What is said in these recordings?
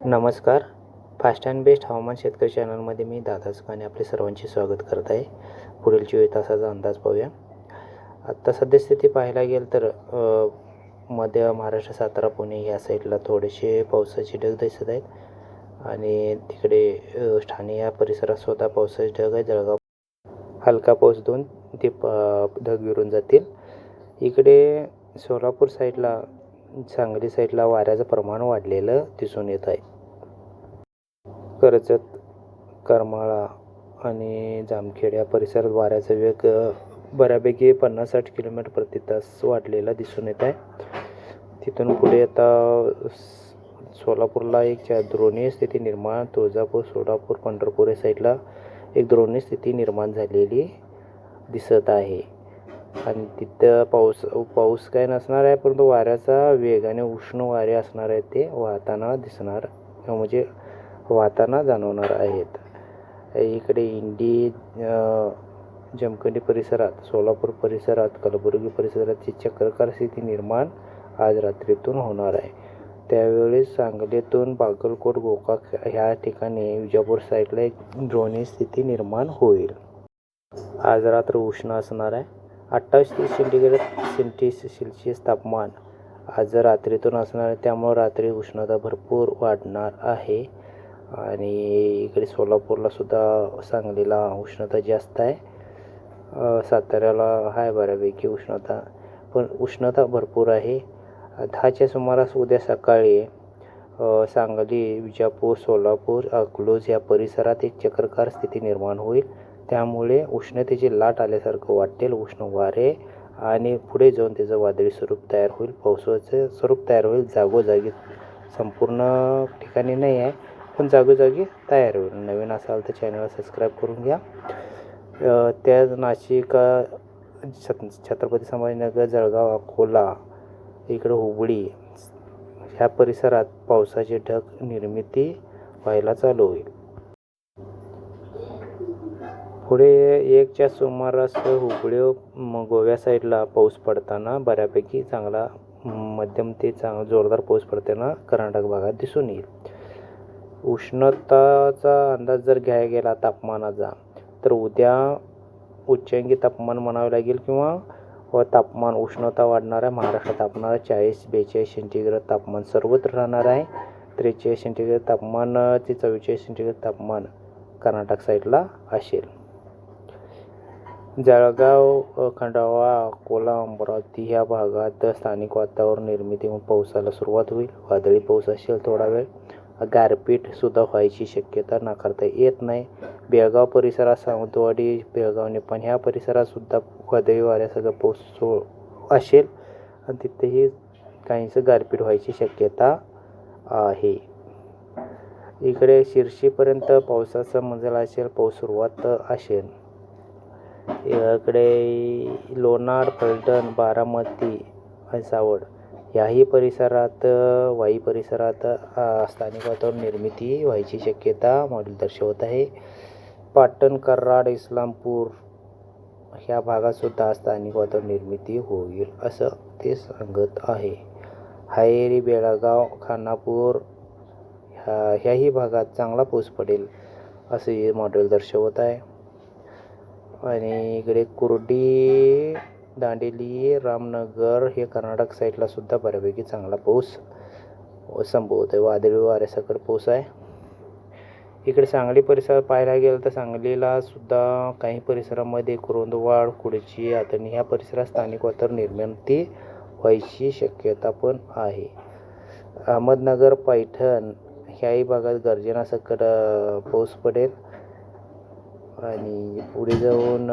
नमस्कार. Fast and best हवामान शेतकरी चॅनलमध्ये मी दादा सुखाने आपले सर्वांचे स्वागत करत आहे. पुढील चोवीस तासाचा अंदाज पाहूया. आत्ता सद्यस्थिती पाहायला गेलं तर मध्य महाराष्ट्र सातारा पुणे या साईडला थोडेसे पावसाचे ढग दिसत आहेत. आणि तिकडे ठाणे या परिसरात स्वतः पावसाचे ढग आहे जळगाव हलका पाऊस दोन ते प ढग विरून जातील. इकडे सोलापूर साईडला सांगली साईडला वाऱ्याचं प्रमाण वाढलेलं दिसून येत आहे. कर्जत करमाळा आणि जामखेड या परिसरात वाऱ्याचा वेग बऱ्यापैकी पन्नास साठ किलोमीटर प्रति तास वाढलेला दिसून येत आहे. तिथून पुढे आता सोलापूरला एक द्रोणीय स्थिती निर्माण तुळजापूर सोलापूर पंढरपूर या साईडला एक द्रोणीय स्थिती निर्माण झालेली दिसत आहे. आणि तिथं पाऊस पाऊस काय नसणार आहे परंतु वाऱ्याचा वेग आणि उष्ण वारे असणार आहे ते वाहताना दिसणार. म्हणजे वाहताना जाणवणार आहेत. इकडे इंडी जमखंडी परिसरात सोलापूर परिसरात कलबुर्गी परिसराची चक्रकार स्थिती निर्माण आज रात्रीतून होणार आहे. त्यावेळेस सांगलीतून बागलकोट गोकाक ह्या ठिकाणी विजापूर साईडला एक द्रोणी स्थिती निर्माण होईल. आज रात्र उष्ण असणार आहे. अठ्ठावीस तीस सेंटीग्रेड सेंटी सेल्सिअस तापमान आज रात्रीतून असणार आहे. त्यामुळं रात्री उष्णता भरपूर वाढणार आहे. आणि इकडे सोलापूरला सुद्धा सांगलीला उष्णता जास्त आहे. साताऱ्याला आहे बऱ्यापैकी उष्णता पण उष्णता भरपूर आहे. दहाच्या सुमारास उद्या सकाळी सांगली विजापूर सोलापूर अकलूज या परिसरात एक चक्रकार स्थिती निर्माण होईल. त्यामुळे उष्णतेची लाट आल्यासारखं वाटेल उष्ण वारे आणि पुढे जाऊन त्याचं वादळी स्वरूप तयार होईल. पावसाचं स्वरूप तयार होईल. जागोजागी संपूर्ण ठिकाणी नाही आहे. पण जागोजागी तयार होईल. नवीन असाल तर चॅनलला सबस्क्राईब करून घ्या. त्या नाशिक छत छत्रपती संभाजीनगर जळगाव अकोला इकडं हुबळी ह्या परिसरात पावसाचे ढग निर्मिती व्हायला चालू होईल. पुढे एकच्या सुमारास हुबळी गोव्या साईडला पाऊस पडताना बऱ्यापैकी चांगला मध्यम ते चांग जोरदार पाऊस पडताना कर्नाटक भागात दिसून येईल. उष्णताचा अंदाज जर घ्यायला गेला तापमानाचा तर उद्या उच्चांकी तापमान म्हणावे लागेल किंवा व तापमान उष्णता वाढणार आहे महाराष्ट्रात तापमान चाळीस बेचाळीस सेंटीग्रेड तापमान सर्वत्र राहणार आहे. त्रेचाळीस सेंटीग्रेड तापमान ते चव्वेचाळीस सेंटीग्रेड तापमान कर्नाटक साईडला असेल. जळगाव खंडावा अकोला अमरावती ह्या भागात स्थानिक वातावरण निर्मिती होऊन पावसाला सुरुवात होईल. वादळी पाऊस असेल थोडा वेळ. गारपीटसुद्धा व्हायची शक्यता नाकारता येत नाही. बेळगाव परिसरात सावंतवाडी बेळगाव पण ह्या परिसरातसुद्धा वादळी वाऱ्यासह पाऊस सो असेल. आणि तिथेही काहींचं गारपीट व्हायची शक्यता आहे. इकडे शिर्शीपर्यंत पावसाचा मजल असेल पाऊस सुरुवात असेल. इकडे लोणार फलटण बारामती आणि सावड. याही परिसरात वाई परिसरात स्थानिक वातावरण निर्मिती व्हायची शक्यता मॉडेल दर्शवत आहे. पाटण कराड इस्लामपूर ह्या भागातसुद्धा स्थानिक वातावरण निर्मिती होईल असं ते सांगत आहे. हायेरी बेळगाव खानापूर ह्या ह्याही भागात चांगला पाऊस पडेल असे हे मॉडेल दर्शवत आहे. आणि इकडे कुर्डी दांडेली रामनगर हे कर्नाटक साईडला सुद्धा बऱ्यापैकी चांगला पाऊस संभवत आहे वादळी वाऱ्यासकट पाऊस आहे. इकडे सांगली परिसरात पाहायला गेलं तर सांगलीला सुद्धा काही परिसरामध्ये कुरुंदवाड कुडची आतणी ह्या परिसरात स्थानिक वातावरण निर्मिती व्हायची शक्यता पण आहे. अहमदनगर पैठण ह्याही भागात गर्जनासकट सकट पाऊस पडेल. आणि पुढे जाऊन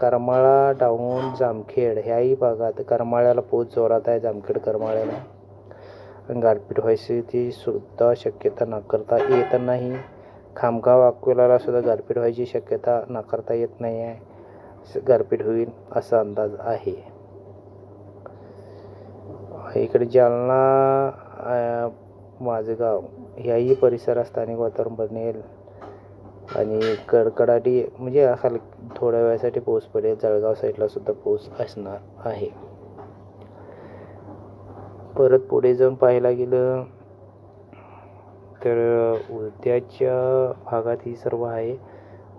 करमाळा डाऊन जामखेड ह्याही भागात करमाळ्याला पोच जोरात आहे जामखेड करमाळ्याला. गारपीट व्हायची ती सुद्धा शक्यता नाकारता येत नाही. खामगाव अकोल्याला सुद्धा गारपीट व्हायची शक्यता नाकारता येत नाही आहे. गारपीट होईल असा अंदाज आहे. इकडे जालना माझगाव ह्याही परिसरात स्थानिक वातावरण बनेल. आणि कडकडाटी म्हणजे असा थोड्या वेळासाठी पाऊस पडेल जळगाव साईडला सुद्धा पाऊस असणार आहे. परत पुढे जाऊन पाहायला गेलं तर उद्याच्या भागात ही सर्व आहे.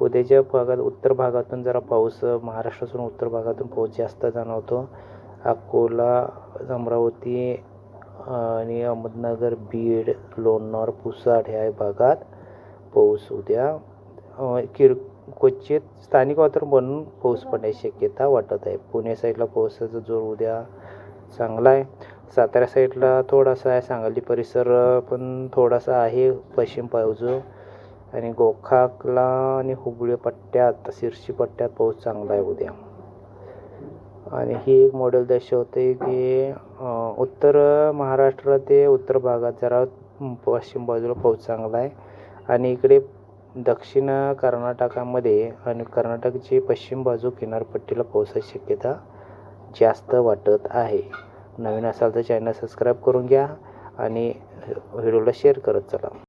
उद्याच्या भागात उत्तर भागातून जरा पाऊस महाराष्ट्रातून उत्तर भागातून पाऊस जास्त जाणवतो. अकोला अमरावती आणि अहमदनगर बीड लोणार पुसाड ह्या भागात पाऊस उद्या अ, किर क्वचित स्थानिक वातावरण बनून पाऊस पडण्याची शक्यता वाटत आहे. पुणे साईडला पावसाचा जोर उद्या चांगला आहे. सातारा साईडला थोडासा आहे. सांगली परिसर पण थोडासा आहे. पश्चिम बाजू आणि गोखाकला आणि हुबळी पट्ट्यात शिरशी पट्ट्यात पाऊस चांगला आहे उद्या. आणि ही एक मॉडेल दर्शवते की उत्तर महाराष्ट्र ते उत्तर भागात जरा पश्चिम बाजूला पाऊस चांगला आहे. आणि इकडे दक्षिण कर्नाटकामध्ये आणि कर्नाटकची पश्चिम बाजू किनारपट्टीला पावसाची शक्यता जास्त वाटत आहे. नवीन असाल तर चॅनल सबस्क्राईब करून घ्या आणि व्हिडिओला शेअर करत चला.